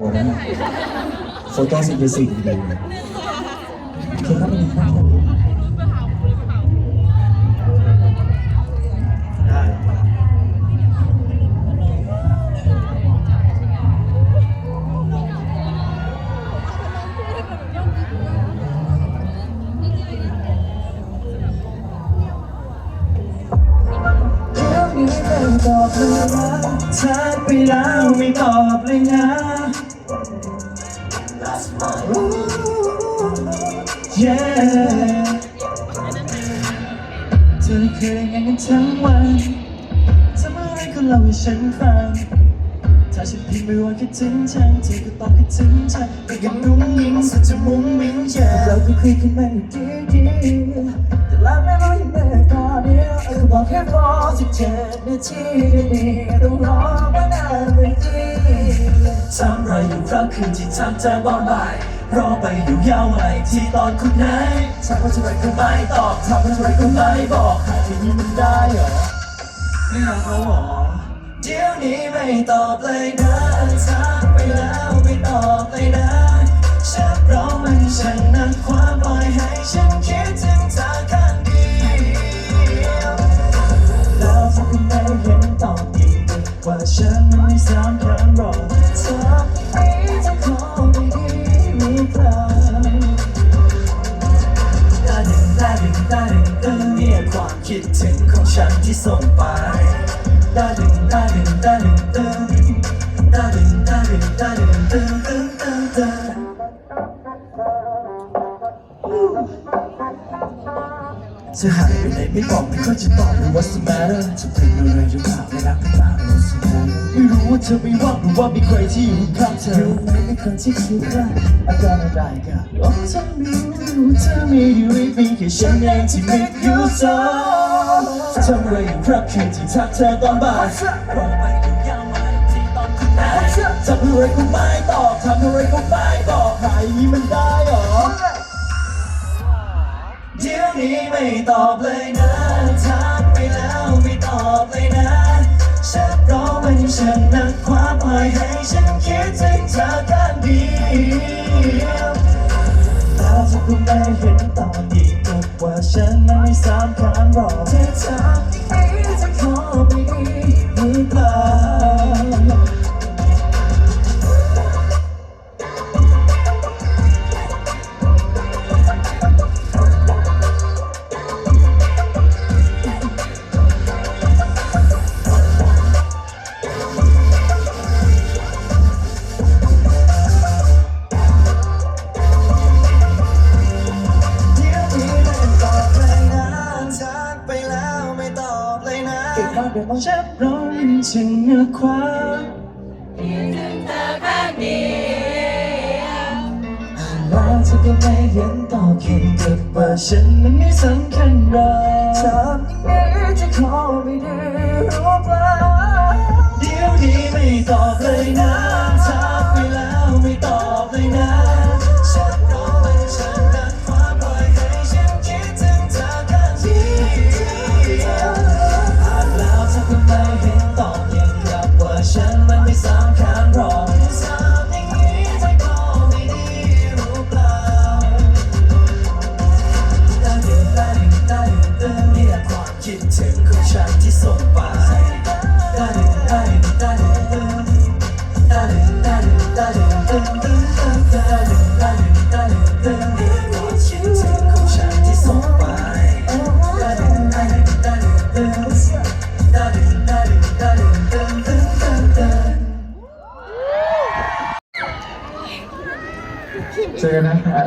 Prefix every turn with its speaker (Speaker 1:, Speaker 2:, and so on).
Speaker 1: โอ้โฟโต้ซินเทซิสดีคือเขาเป็นข้าวได้เดี๋ยวนี้ไม่ตอบเลยนะทักไปแล้วไม่ตอบเลยนะ เธอเคยงานกันทั้งวันทำอะไรก็เล่าให้ฉันฟังถ้าฉันพิมพ์ไม่ว่าคิดถึงฉันเธอก็ตอบคิดถึงฉันก็ยังนุ่งยิ้มสุดจะมุ้งมิ้งเชียวเราก็คุยกันมาดีดีแต่ล้วไม่รู้ยังไงก็เดียวก็บอกแค่พอสิบเจ็ดนาทีดีต้องรอมานานเลย ซ้ำไรอยู่ครับคืนที่ทำเธอว่ายรอไปอยู่ยาวไหมที่ตอนคุณไหนถามว่าจะไรก็ไม่ตอบถามว่าจะไรก็ไม่บอกหาที่นี้มันได้เหรอไม่เอาเขาหรอเดี๋ยวนี้ไม่ตอบเลยนะทักไปแล้ว ถึงของฉันที่ส่งไปตาดึงตาดึงตาดึงตึงตาดึงตาดึงตาดึงตึงตึงตึงตึงเธอหายไปไหนไม่บอกไม่ค่อยจะตอบเลย What's the matter จะเป็นอะไรหรือเปล่าไม่รักไม่ตาม What's the matter ไม่รู้ว่าเธอไม่ว่างหรือว่ามีใครที่อยู่ข้างเธอรู้ไหมมีคนที่คิดว่าอาการอะไรกันโอ้เธอไม่รู้เธอไม่อยู่ไม่มีแค่ฉันเองที่ make you so ทำอะไรอยู่ครับคืนที่ทักเธอตอนบ่ายรอไปอยู่ยาวมาที่ตอนคุณไหนทำอะไรก็ไม่ตอบทำอะไรก็ไม่บอกหายนี้มันได้หรอเดี๋ยวนี้ไม่ตอบเลยนะทักไปแล้วไม่ตอบเลยนะฉันรอมันฉันนักความปล่อยให้ฉันคิดถึงเธอข้างเดียวแล้วเธอก็ไม่เห็นตอนอีกก็ว่าฉันนั้นไม่สำคัญ บอกเธอ เจ็บความเป็นของฉันร้อนฉันเหนือความแล้วเธอก็ไม่เห็นตอบเขียนกับว่าฉันมันไม่สำคัญหรอกทำยังไงจะขอไม่ได้รู้เปล่าเดี๋ยวนี้ไม่ตอบเลยนะ เจอกันนะครับ